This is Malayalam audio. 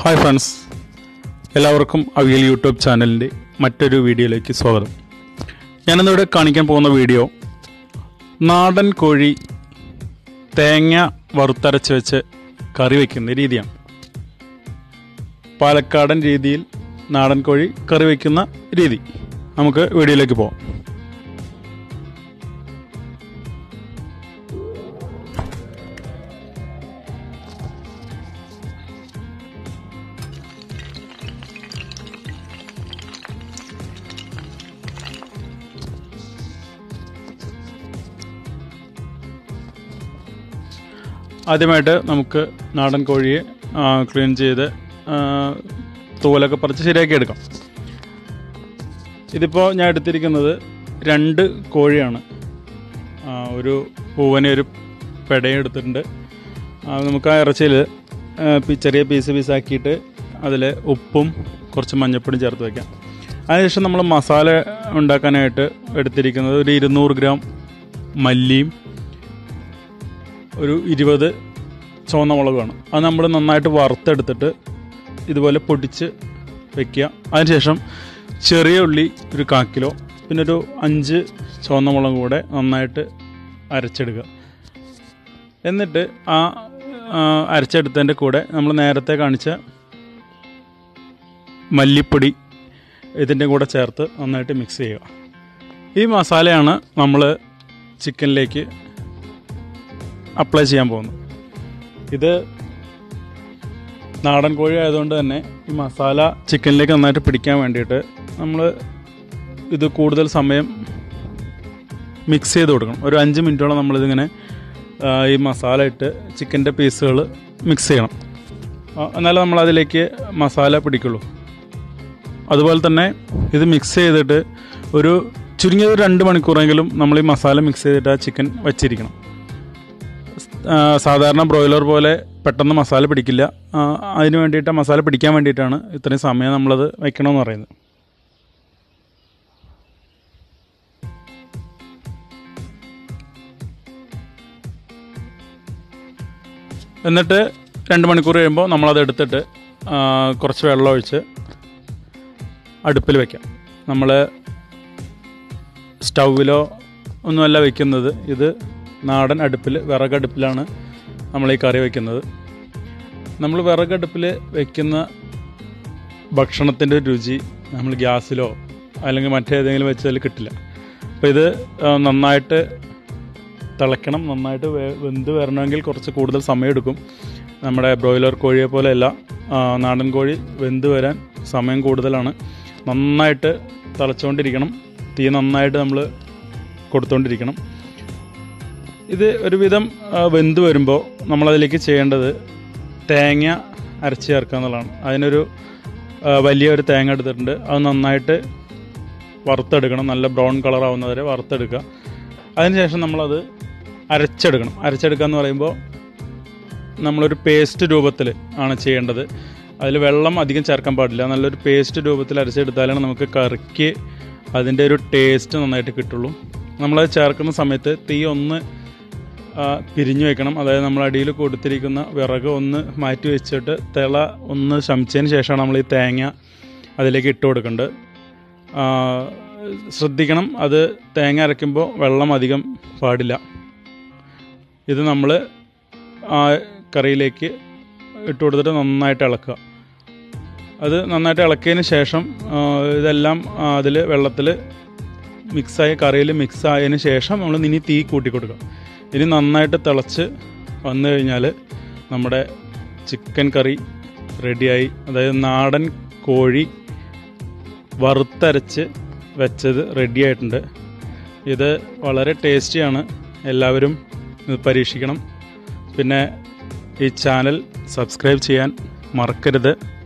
ഹായ് ഫ്രണ്ട്സ് എല്ലാവർക്കും അവിയൽ യൂട്യൂബ് ചാനലിന്റെ മറ്റൊരു വീഡിയോയിലേക്ക് സ്വാഗതം. ഞാനിന്നിവിടെ കാണിക്കാൻ പോകുന്ന വീഡിയോ നാടൻ കോഴി തേങ്ങ വറുത്തരച്ച് വെച്ച് കറി വയ്ക്കുന്ന രീതിയാണ്. പാലക്കാടൻ രീതിയിൽ നാടൻ കോഴി കറി വയ്ക്കുന്ന രീതി. നമുക്ക് വീഡിയോയിലേക്ക് പോകാം ആദ്യമായിട്ട് നമുക്ക് നാടൻ കോഴിയെ ക്ലീൻ ചെയ്ത് തൂലൊക്കെ പറിച്ച് ശരിയാക്കി എടുക്കാം. ഇതിപ്പോൾ ഞാൻ എടുത്തിരിക്കുന്നത് രണ്ട് കോഴിയാണ്. ഒരു പൂവനെ ഒരു പെടയും എടുത്തിട്ടുണ്ട്. നമുക്ക് ആ ഇറച്ചിയിൽ ചെറിയ പീസ് പീസാക്കിയിട്ട് അതിൽ ഉപ്പും കുറച്ച് മഞ്ഞപ്പൊടിയും ചേർത്ത് വയ്ക്കാം അതിനുശേഷം നമ്മൾ മസാല ഉണ്ടാക്കാനായിട്ട് എടുത്തിരിക്കുന്നത് ഒരു ഇരുന്നൂറ് ഗ്രാം മല്ലിയും ഒരു ഇരുപത് ചുവന്ന മുളക് വേണം അത് നമ്മൾ നന്നായിട്ട് വറുത്തെടുത്തിട്ട് ഇതുപോലെ പൊടിച്ച് വെക്കുക. അതിനുശേഷം ചെറിയ ഉള്ളി ഒരു കാ കിലോ പിന്നെ ഒരു അഞ്ച് ചുവന്ന മുളക് കൂടെ നന്നായിട്ട് അരച്ചെടുക്കുക. എന്നിട്ട് ആ അരച്ചെടുത്തതിന്റെ കൂടെ നമ്മൾ നേരത്തെ കാണിച്ച മല്ലിപ്പൊടി ഇതിന്റെ കൂടെ ചേർത്ത് നന്നായിട്ട് മിക്സ് ചെയ്യുക. ഈ മസാലയാണ് നമ്മൾ ചിക്കനിലേക്ക് അപ്ലൈ ചെയ്യാൻ പോകുന്നു. ഇത് നാടൻ കോഴി ആയതുകൊണ്ട് തന്നെ ഈ മസാല ചിക്കനിലേക്ക് നന്നായിട്ട് പിടിക്കാൻ വേണ്ടിയിട്ട് നമ്മൾ ഇത് കൂടുതൽ സമയം മിക്സ് ചെയ്ത് കൊടുക്കണം. ഒരു അഞ്ച് മിനിറ്റോളം നമ്മളിതിങ്ങനെ ഈ മസാല ഇട്ട് ചിക്കന്റെ പീസുകൾ മിക്സ് ചെയ്യണം. എന്നാലേ നമ്മൾ അതിലേക്ക് മസാല പിടിക്കുള്ളൂ. അതുപോലെ തന്നെ ഇത് മിക്സ് ചെയ്തിട്ട് ഒരു ചുരുങ്ങിയത് രണ്ട് മണിക്കൂറെങ്കിലും നമ്മൾ ഈ മസാല മിക്സ് ചെയ്തിട്ട് ആ ചിക്കൻ വച്ചിരിക്കണം. സാധാരണ ബ്രോയിലർ പോലെ പെട്ടെന്ന് മസാല പിടിക്കില്ല. അതിന് വേണ്ടിയിട്ട് മസാല പിടിക്കാൻ വേണ്ടിയിട്ടാണ് ഇത്രയും സമയം നമ്മളത് വയ്ക്കണമെന്ന് പറയുന്നത്. എന്നിട്ട് രണ്ട് മണിക്കൂർ കഴിയുമ്പോൾ നമ്മളത് എടുത്തിട്ട് കുറച്ച് വെള്ളം ഒഴിച്ച് അടുപ്പിൽ വയ്ക്കാം നമ്മൾ സ്റ്റൗവിലോ ഒന്നുമല്ല വയ്ക്കുന്നത് ഇത് നാടൻ അടുപ്പിൽ വിറകടുപ്പിലാണ് നമ്മൾ ഈ കറി വയ്ക്കുന്നത് നമ്മൾ വിറകടുപ്പിൽ വയ്ക്കുന്ന ഭക്ഷണത്തിന്റെ രുചി നമ്മൾ ഗ്യാസിലോ അല്ലെങ്കിൽ മറ്റേതെങ്കിലും വെച്ചാൽ കിട്ടില്ല. അപ്പോൾ ഇത് നന്നായിട്ട് തിളയ്ക്കണം നന്നായിട്ട് വെന്ത് വരണമെങ്കിൽ കുറച്ച് കൂടുതൽ സമയമെടുക്കും. നമ്മുടെ ബ്രോയിലർ കോഴിയെ പോലെയല്ല നാടൻ കോഴി വെന്ത് വരാൻ സമയം കൂടുതലാണ്. നന്നായിട്ട് തിളച്ചുകൊണ്ടിരിക്കണം. തീ നന്നായിട്ട് നമ്മൾ കൊടുത്തുകൊണ്ടിരിക്കണം ഇത് ഒരുവിധം വെന്ത് വരുമ്പോൾ നമ്മളതിലേക്ക് ചെയ്യേണ്ടത് തേങ്ങ അരച്ച് ചേർക്കുക എന്നുള്ളതാണ്. അതിനൊരു വലിയ ഒരു തേങ്ങ എടുത്തിട്ടുണ്ട്. അത് നന്നായിട്ട് വറുത്തെടുക്കണം. നല്ല ബ്രൗൺ കളർ ആവുന്നവരെ വറുത്തെടുക്കുക. അതിനുശേഷം നമ്മളത് അരച്ചെടുക്കണം. അരച്ചെടുക്കുക എന്ന് പറയുമ്പോൾ നമ്മളൊരു പേസ്റ്റ് രൂപത്തിൽ ആണ് ചെയ്യേണ്ടത്. അതിൽ വെള്ളം അധികം ചേർക്കാൻ പാടില്ല. നല്ലൊരു പേസ്റ്റ് രൂപത്തിൽ അരച്ചെടുത്താലാണ് നമുക്ക് കറിക്ക് അതിന്റെ ഒരു ടേസ്റ്റ് നന്നായിട്ട് കിട്ടുള്ളൂ. നമ്മളത് ചേർക്കുന്ന സമയത്ത് തീ ഒന്ന് പിരിഞ്ഞു വെക്കണം. അതായത് നമ്മൾ അടിയിൽ കൊടുത്തിരിക്കുന്ന വിറക് ഒന്ന് മാറ്റി വെച്ചിട്ട് തിള ഒന്ന് ശമിച്ചതിന് ശേഷമാണ് നമ്മൾ ഈ തേങ്ങ അതിലേക്ക് ഇട്ട് കൊടുക്കേണ്ടത്. ശ്രദ്ധിക്കണം അത് തേങ്ങ അരയ്ക്കുമ്പോൾ വെള്ളം അധികം പാടില്ല. ഇത് നമ്മൾ ആ കറിയിലേക്ക് ഇട്ട് കൊടുത്തിട്ട് നന്നായിട്ട് ഇളക്കുക. അത് നന്നായിട്ട് ഇളക്കിയതിന് ശേഷം ഇതെല്ലാം അതിൽ വെള്ളത്തിൽ മിക്സായി കറിയിൽ മിക്സ് ആയതിന് ശേഷം നമ്മൾ ഇനി തീ കൂട്ടി കൊടുക്കുക. ഇനി നന്നായിട്ട് തിളച്ച് വന്നു കഴിഞ്ഞാൽ നമ്മുടെ ചിക്കൻ കറി റെഡിയായി. അതായത് നാടൻ കോഴി വറുത്തരച്ച് വെച്ചത് റെഡിയായിട്ടുണ്ട്. ഇത് വളരെ ടേസ്റ്റിയാണ്. എല്ലാവരും ഇത് പരീക്ഷിക്കണം. പിന്നെ ഈ ചാനൽ സബ്സ്ക്രൈബ് ചെയ്യാൻ മറക്കരുത്.